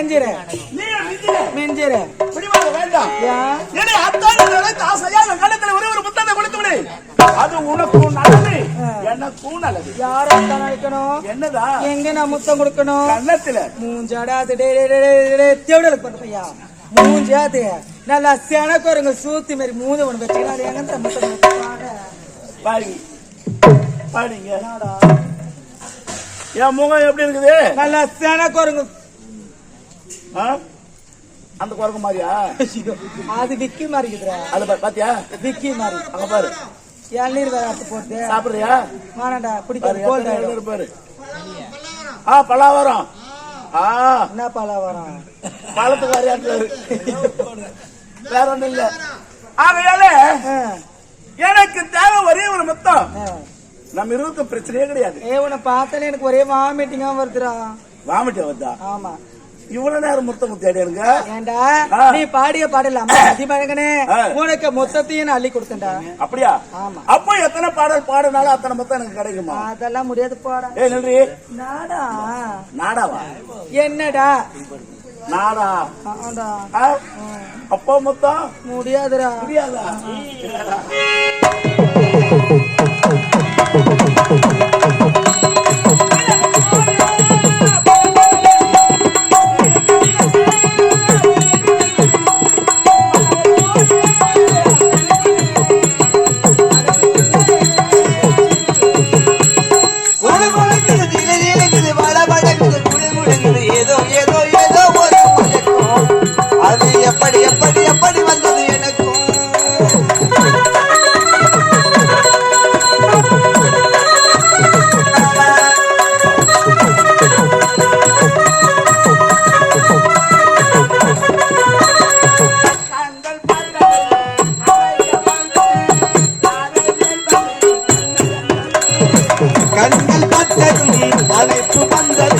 மெஞ்சிர. பிடிவாத வேண்டாம். ஆசையா ஒரே ஒரு கொடுத்து விடு அது உனக்கும் நல்லது. எனக்கும் நல்லது. யாரா அழைக்கணும் என்னதா? எங்க நான் முத்தம் கொடுக்கணும்? கண்ணத்துல மூஞ்சாடாது டே டே, டே, டே, டே, டே, தேவடலுக்கு பண்றியா மூஞ்சாது நல்லா செனக்கு வருங்க சூத்தி மாதிரி மூஞ்ச ஒண்ணு வச்சுக்கினா எங்க முத்தம்? பாருங்க. பாருங்க. என் முகம் எப்படி இருக்குது? நல்லா செனக்கு வருங்க ஆ? அந்த குரங்கு மாதிரியா? அது விக்கி மாதிரி அது பாத்தியா? விக்கி மாதிரி. அங்க பாரு. இளநீர் வேற போட்டு. சாப்பிடுறியா? வேணாண்டா பிடிக்காது பேர் ஆ பல்லாவரம் ஆ. என்ன பாலா வரும் பழத்துக்கு வரையாட்டாரு வேற ஒண்ணும் இல்ல. ஆகையால எனக்கு தேவை ஒரே ஒரு மொத்தம். நம்ம இருக்க பிரச்சனையே கிடையாது. ஏ உன்னை பார்த்தாலே எனக்கு ஒரே வாமிட்டிங்கா வருதுடா. வாமிட்ட வந்தா ஆமா. இவ்வளவு நேரம் முத்தம் எனக்கு ஏண்டா. நீ பாடிய பாடல அதிமழகனே. உனக்கு மொத்தத்தையும் நான் அள்ளி கொடுத்தேன்டா. அப்படியா? ஆமா. அப்போ எத்தனை பாடல் பாடினாலும் அத்தனை மொத்தம் எனக்கு கிடைக்குமா? அதெல்லாம் முடியாது போடா. ஏ நன்றி நாடா? நாடாவா? என்னடா? நாடா? அப்போ மொத்தம்? முடியாதுடா. முடியாதா? அழைப்பு வந்தது.